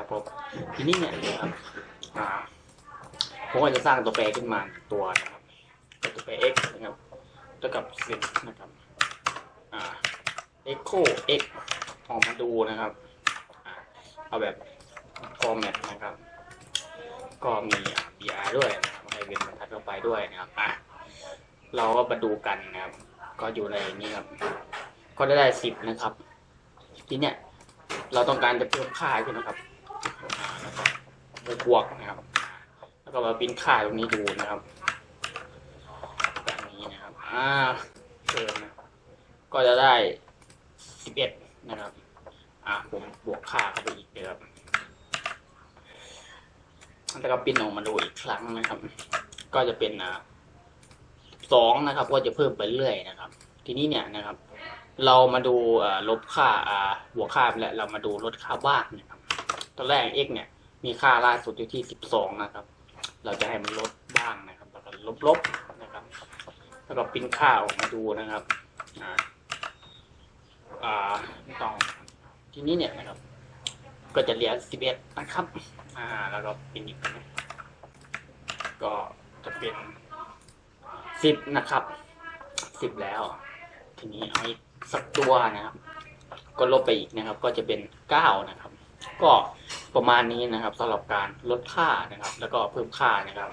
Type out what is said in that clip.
ครับผมทีนี้เนี่ยนะครับผมก็จะสร้างตัวแปรขึ้นมาตัวนะครับเป็นตัวแปร x นะครับเท่ากับสิบนะครับอ่า echo x ออกมาดูนะครับเอาแบบ format นะครับ ก็มี br ด้วยนะครับให้เป็นบรรทัดเข้าไปด้วยนะครับอะเราก็มาดูกันนะครับ ก็อยู่ในนี้ครับ ก็ได้ได้สิบนะครับ ทีเนี้ยเราต้องการจะเพิ่มค่าขึ้นนะครับ บวกนะครับ แล้วก็มาปริ้นค่าตรงนี้ดูนะครับแบบนี้นะครับอ่าเพิ่มนะก็จะได้สิบเอ็ดนะครับอ่าผมบวกค่าเข้าไปอีกนะครับแล้วก็ปิ้นออกมาดูอีกครั้งนะครับ ก็จะเป็นอ่าสองนะครับ ก็จะเพิ่มไปเรื่อยนะครับ ทีนี้เนี่ยนะครับ เรามาดูลบค่าอ่าบวกค่าไปแล้วเรามาดูลดค่าบ้างนะครับ ตอนแรก x เนี่ย มีค่าล่าสุดอยู่ที่สิบสองนะครับ เราจะให้มันลดบ้างนะครับแล้วก็ลบๆนะครับ แล้วก็ปริ้นค่าออกมาดูนะครับอ่าอ่าต้องทีนี้เนี่ยนะครับ ก็จะเหลือสิบเอ็ดนะครับ อ่า แล้วก็ปริ้นอีกนะก็จะเป็นสิบนะครับสิบแล้ว ทีนี้เอาอีกสักตัวนะครับ ก็ลบไปอีกนะครับ ก็จะเป็นเก้านะครับ ก็ประมาณนี้นะครับสำหรับการลดค่านะครับ แล้วก็เพิ่มค่านะครับ